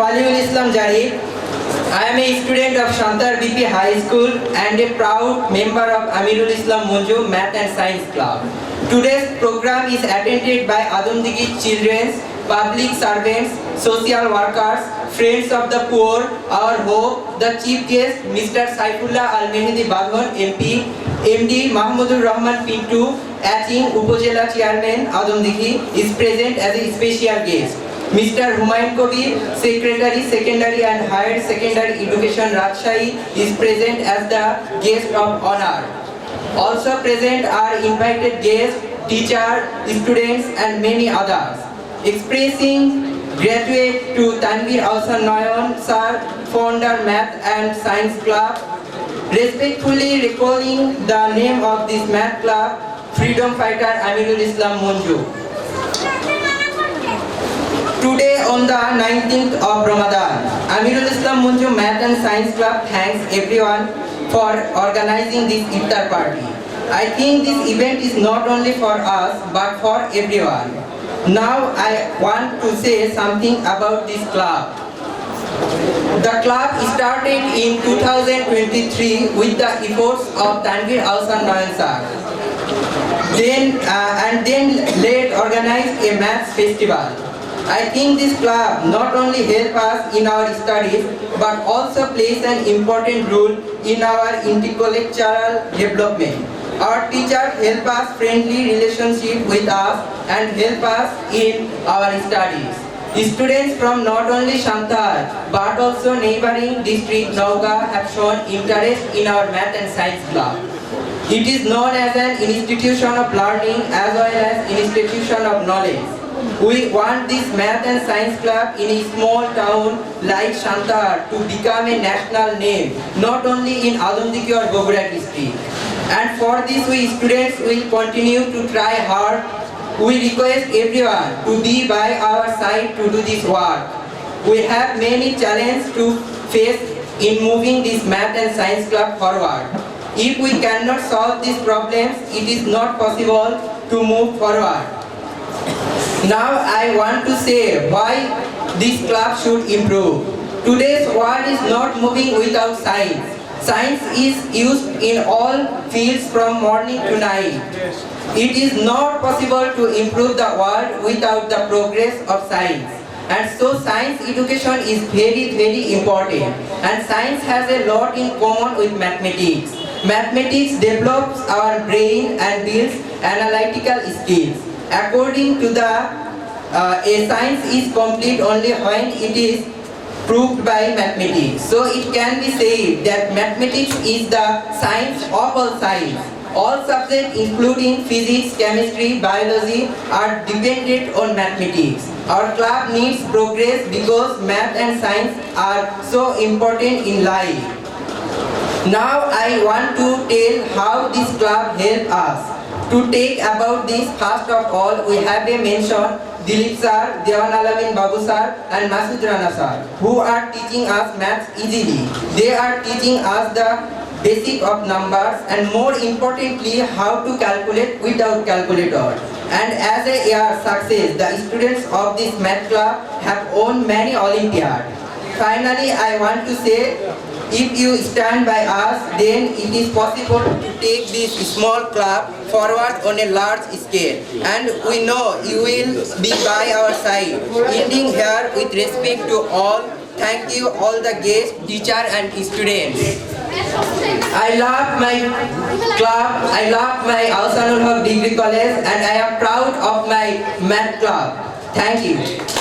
Waliul Islam Jarif. I am a student of Shantar BP High School and a proud member of Amirul Islam Munju Math and Science Club. Today's program is attended by Adamdigi children, public servants, social workers, friends of the poor, our hope, the chief guest, Mr. Saifullah Al-Mehdi Badhon, MP, MD Mahmudur Rahman Pintu, acting Upojela Chairman Adamdigi, is present as a special guest. Mr. Humayun Kabir, Secretary Secondary and Higher Secondary Education Rajshahi is present as the guest of honor. Also present are invited guests, teachers, students and many others. Expressing graduate to Tanvir Ahsan Nayan Sir, founder Math and Science Club. Respectfully recalling the name of this math club, Freedom Fighter Amirul Islam Munju. Today on the 19th of Ramadan, Amirul Islam Munju Math and Science Club thanks everyone for organizing this iftar party. I think this event is not only for us but for everyone. Now I want to say something about this club. The club started in 2023 with the efforts of Tanvir Ahsan Nayan sir. Then uh, and then late organized a maths festival. I think this club not only help us in our studies but also plays an important role in our intellectual development. Our teachers help us friendly relationship with us and help us in our studies. Students from not only Shantar but also neighboring district Nauga have shown interest in our math and science club. It is known as an institution of learning as well as institution of knowledge. We want this math and science club in a small town like Shantar to become a national name, not only in Adamdiki or Bogura district. And for this we students will continue to try hard. We request everyone to be by our side to do this work. We have many challenges to face in moving this math and science club forward. If we cannot solve these problems, it is not possible to move forward. Now I want to say why this club should improve. Today's world is not moving without science. Science is used in all fields from morning to night. It is not possible to improve the world without the progress of science. And so science education is very very important. And science has a lot in common with mathematics. Mathematics develops our brain and builds analytical skills. According to the uh, a science is complete only when it is proved by mathematics. So it can be said that mathematics is the science of all science. All subjects including physics, chemistry, biology are dependent on mathematics. Our club needs progress because math and science are so important in life. Now I want to tell how this club help us. To take about this, first of all, we have a mention Dilip sir, Devan Alamin Babu sir and Masud Rana sir, who are teaching us maths easily. They are teaching us the basic of numbers and more importantly how to calculate without calculator. And as a year success, the students of this math club have won many Olympiads. Finally, I want to say, if you stand by us, then it is possible to take this small club forward on a large scale. And we know you will be by our side. Ending here with respect to all, thank you all the guests, teacher and students. I love my club, I love my Ahsanul Haq Degree College and I am proud of my math club. Thank you.